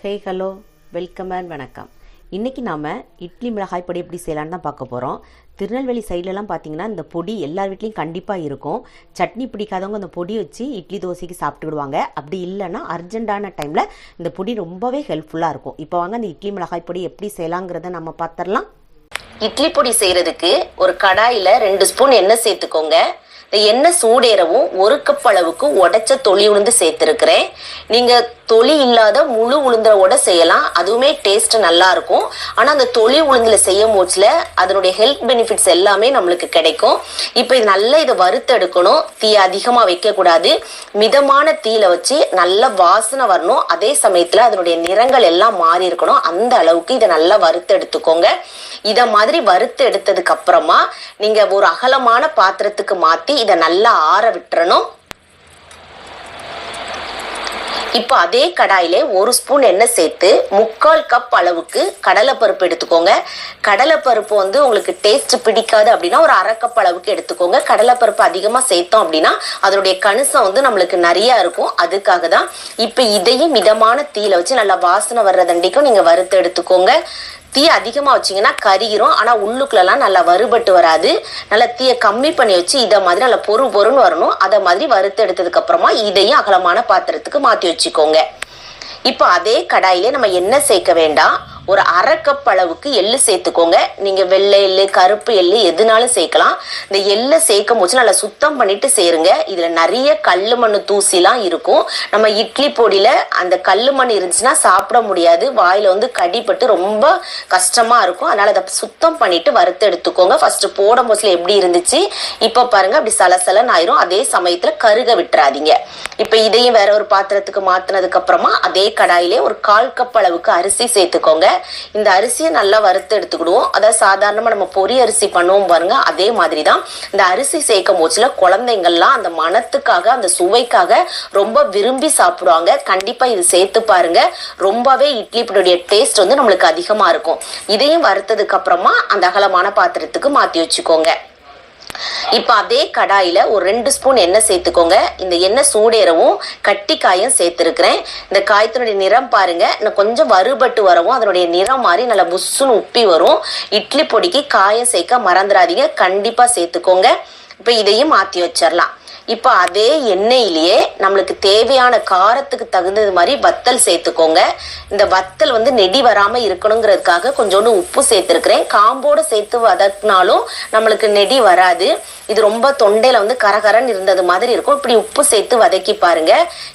Hey hello welcome and வணக்கம். இன்றைக்கி நாம் இட்லி மிளகாய் பொடி எப்படி செய்யலான்னு தான் பார்க்க போகிறோம் திருநெல்வேலி சைட்லலாம் பார்த்தீங்கன்னா இந்த பொடி எல்லார் வீட்லேயும் கண்டிப்பாக இருக்கும். சட்னி பிடிக்காதவங்க அந்த பொடி வச்சு இட்லி தோசைக்கு சாப்பிட்டுடுவாங்க அப்படி இல்லைன்னா அர்ஜென்ட்டான டைமில் இந்த பொடி ரொம்பவே ஹெல்ப்ஃபுல்லாக இருக்கும். இப்போ வாங்க அந்த இட்லி மிளகாய் பொடி எப்படி செய்யலாங்கிறத நம்ம பார்த்துடலாம் இட்லி பொடி செய்கிறதுக்கு ஒரு கடாயில் ரெண்டு ஸ்பூன் எண்ணெய் சேர்த்துக்கோங்க. இந்த எண்ணெய் சூடேறவும் ஒரு கப் அளவுக்கு உடைச்ச தொளி உளுந்து சேர்த்துருக்கிறேன். நீங்கள் தொளி இல்லாத முழு உளுந்தோட செய்யலாம். அதுவுமே டேஸ்ட் நல்லா இருக்கும் ஆனா அந்த தொளி உளுந்துல செய்யும் போச்சுல அதனுடைய ஹெல்த் பெனிஃபிட்ஸ் எல்லாமே நம்மளுக்கு கிடைக்கும். இப்போ இது நல்லா இதை வறுத்து எடுக்கணும் தீ அதிகமா வைக்க கூடாது மிதமான தீயில வச்சு நல்ல வாசனை வரணும். அதே சமயத்துல அதனுடைய நிறங்கள் எல்லாம் மாறி இருக்கணும். அந்த அளவுக்கு இதை நல்லா வறுத்து எடுத்துக்கோங்க இத மாதிரி வறுத்து எடுத்ததுக்கு அப்புறமா நீங்க ஒரு அகலமான பாத்திரத்துக்கு மாத்தி இதை நல்லா ஆற விட்டுறணும். இப்போ அதே கடாயிலே ஒரு ஸ்பூன் எண்ணெய் சேர்த்து முக்கால் கப் அளவுக்கு கடலைப்பருப்பு எடுத்துக்கோங்க. கடலைப்பருப்பு வந்து உங்களுக்கு டேஸ்ட் பிடிக்காது அப்படின்னா ஒரு அரை கப் அளவுக்கு எடுத்துக்கோங்க. கடலைப்பருப்பு அதிகமாக சேர்த்தோம் அப்படின்னா அதனுடைய கணுசம் வந்து நம்மளுக்கு நிறைய இருக்கும். அதுக்காக தான் இப்போ இதையும் மிதமான தீயில வச்சு நல்லா வாசனை வர்றதண்டிக்கும் நீங்கள் வறுத்து எடுத்துக்கோங்க. தீ அதிகமாக வச்சிங்கன்னா கருகிரும். ஆனால் உள்ளுக்குள்ளலாம் நல்லா வறுபட்டு வராது. நல்லா தீயை கம்மி பண்ணி வச்சு இதை மாதிரி நல்லா பொறு பொருன்னு வரணும். அதை மாதிரி வறுத்து எடுத்ததுக்கப்புறமா இதையும் அகலமான பாத்திரத்துக்கு மாற்றி வச்சுக்கோங்க. இப்போ அதே கடாயிலே நம்ம எண்ணெய் சேர்க்க வேண்டாம். ஒரு அரை அளவுக்கு எள்ளு சேர்த்துக்கோங்க. நீங்க வெள்ளை எள்ளு கருப்பு எள்ளு எதுனாலும் சேர்க்கலாம். இந்த எள்ளை சேர்க்கும் போது நல்லா சுத்தம் பண்ணிட்டு சேருங்க. இதுல நிறைய கல்லு மண் தூசிலாம் இருக்கும். நம்ம இட்லி பொடியில அந்த கல்லு மண் இருந்துச்சுன்னா சாப்பிட முடியாது. வாயில வந்து கடிப்பட்டு ரொம்ப கஷ்டமா இருக்கும். அதனால அதை சுத்தம் பண்ணிட்டு வறுத்து எடுத்துக்கோங்க. ஃபர்ஸ்ட் போடும் போதுல எப்படி இருந்துச்சு? இப்போ பாருங்க அப்படி சலசலன்னு ஆயிரும். அதே சமயத்துல கருக விட்டுறாதீங்க. இப்போ இதையும் வேற ஒரு பாத்திரத்துக்கு மாத்தினதுக்கு அப்புறமா அதே கடாயிலே ஒரு கால் கப் அளவுக்கு அரிசி சேர்த்துக்கோங்க. இந்த அரிசியை நல்லா வறுத்து எடுத்துக்கிடுவோம். அதாவது சாதாரணமாக நம்ம பொரி அரிசி பண்ணுவோம் பாருங்க அதே மாதிரி தான் இந்த அரிசி சேர்க்கும் போச்சுல குழந்தைங்கள்லாம் அந்த மனத்துக்காக அந்த சுவைக்காக ரொம்ப விரும்பி சாப்பிடுவாங்க. கண்டிப்பாக இது சேர்த்து பாருங்க. ரொம்பவே இட்லி பிடியுடைய டேஸ்ட் வந்து நம்மளுக்கு அதிகமாக இருக்கும். இதையும் வறுத்ததுக்கு அப்புறமா அந்த அகலமான பாத்திரத்துக்கு மாற்றி வச்சுக்கோங்க. இப்போ அதே கடாயில் ஒரு ரெண்டு ஸ்பூன் எண்ணெய் சேர்த்துக்கோங்க. இந்த எண்ணெய் சூடேறவும் கட்டி காயும் சேர்த்துருக்கிறேன். இந்த காயத்தினுடைய நிறம் பாருங்க. இன்னும் கொஞ்சம் வறுபட்டு வரவும் அதனுடைய நிறம் மாறி நல்லா புஷ்ஷுன்னு உப்பி வரும். இட்லி பொடிக்கு காயம் சேர்க்க மறந்துடாதீங்க. கண்டிப்பாக சேர்த்துக்கோங்க. இப்போ இதையும் மாற்றி வச்சிடலாம். இப்போ அதே எண்ணெயிலேயே நம்மளுக்கு தேவையான காரத்துக்கு தகுந்தது மாதிரி வத்தல் சேர்த்துக்கோங்க. இந்த வத்தல் வந்து நெடி வராமல் இருக்கணுங்கிறதுக்காக கொஞ்சோண்டு உப்பு சேர்த்துருக்கிறேன். காம்போடு சேர்த்து வதக்கினாலும் நம்மளுக்கு நெடி வராது. இது ரொம்ப தொண்டையில் வந்து கரகரன்னு இருந்தது மாதிரி இருக்கும். இப்படி உப்பு சேர்த்து வதக்கி பாருங்க.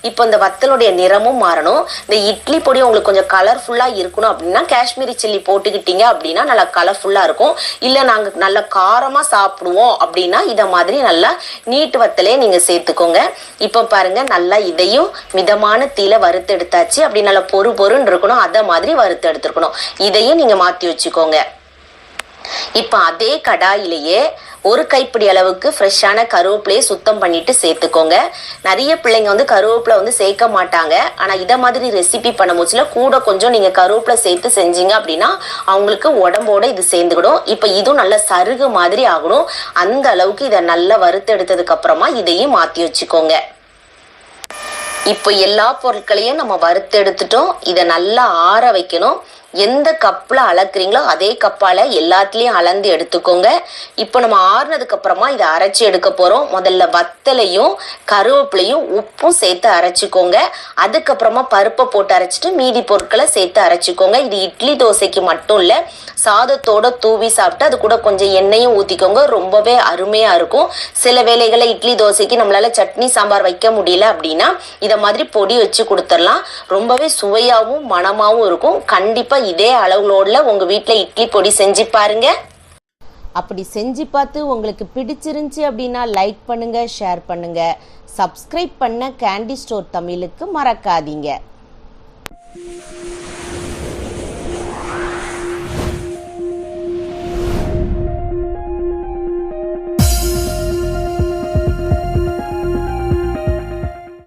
இப்போ இந்த வத்தலுடைய நிறமும் மாறணும். இந்த இட்லி பொடி உங்களுக்கு கொஞ்சம் கலர்ஃபுல்லாக இருக்கணும் அப்படின்னா காஷ்மீரி சில்லி போட்டுக்கிட்டீங்க அப்படின்னா நல்லா கலர்ஃபுல்லாக இருக்கும். இல்லை நாங்கள் நல்லா காரமாக சாப்பிடுவோம் அப்படின்னா இதை மாதிரி நல்லா நீட்டு வத்தலே நீங்க சேர்த்துக்கோங்க. இப்போ பாருங்க நல்லா இதையும் மிதமான தீல வறுத்து எடுத்தாச்சு அப்படி நல்லா பொறு பொறுன்னு இருக்கணும். அதை மாதிரி வறுத்து எடுத்துருக்கணும் இதையும் நீங்க மாத்தி வச்சுக்கோங்க. இப்போ அதே கடாயிலேயே ஒரு கைப்பிடி அளவுக்கு ஃப்ரெஷ்ஷான கருவேப்பிலையை சுத்தம் பண்ணிட்டு சேர்த்துக்கோங்க. நிறைய பிள்ளைங்க வந்து கருவேப்பிலை வந்து சேர்க்க மாட்டாங்க. ஆனால் இதை மாதிரி ரெசிபி பண்ண முச்சில் கூட கொஞ்சம் நீங்கள் கருவேப்பிலை சேர்த்து செஞ்சீங்க அப்படின்னா அவங்களுக்கு உடம்போட இது சேர்ந்துக்கிடும் இப்போ இதுவும் நல்ல சருகு மாதிரி ஆகணும். அந்த அளவுக்கு இதை நல்லா வறுத்து எடுத்ததுக்கு அப்புறமா இதையும் மாற்றி வச்சுக்கோங்க. இப்போ எல்லா பொருட்களையும் நம்ம வறுத்து எடுத்துட்டோம். இதை நல்லா ஆற வைக்கணும். எந்த கப்பில் அளக்குறீங்களோ அதே கப்பால் எல்லாத்துலேயும் அளந்து எடுத்துக்கோங்க. இப்போ நம்ம ஆறுனதுக்கு அப்புறமா இதை அரைச்சி எடுக்க போகிறோம் முதல்ல வத்தலையும் கருவேப்பிலையும் உப்பும் சேர்த்து அரைச்சிக்கோங்க. அதுக்கப்புறமா பருப்பை போட்டு அரைச்சிட்டு மீதி பொருட்களை சேர்த்து அரைச்சிக்கோங்க. இது இட்லி தோசைக்கு மட்டும் இல்லை சாதத்தோட தூவி சாப்பிட்டு அது கூட கொஞ்சம் எண்ணெயும் ஊற்றிக்கோங்க ரொம்பவே அருமையாக இருக்கும். சில வேலைகளை இட்லி தோசைக்கு நம்மளால் சட்னி சாம்பார் வைக்க முடியல அப்படின்னா இதை மாதிரி பொடி வச்சு கொடுத்துடலாம். ரொம்பவே சுவையாகவும் மணமாகவும் இருக்கும். கண்டிப்பாக இதே அளவுகளோட உங்கள் வீட்டில் இட்லி பொடி செஞ்சு பாருங்க. அப்படி செஞ்சு பார்த்து உங்களுக்கு பிடிச்சிருந்துச்சி அப்படின்னா லைக் பண்ணுங்க ஷேர் பண்ணுங்க. சப்ஸ்கிரைப் பண்ண கேண்டி ஸ்டோர் தமிழுக்கு மறக்காதீங்க.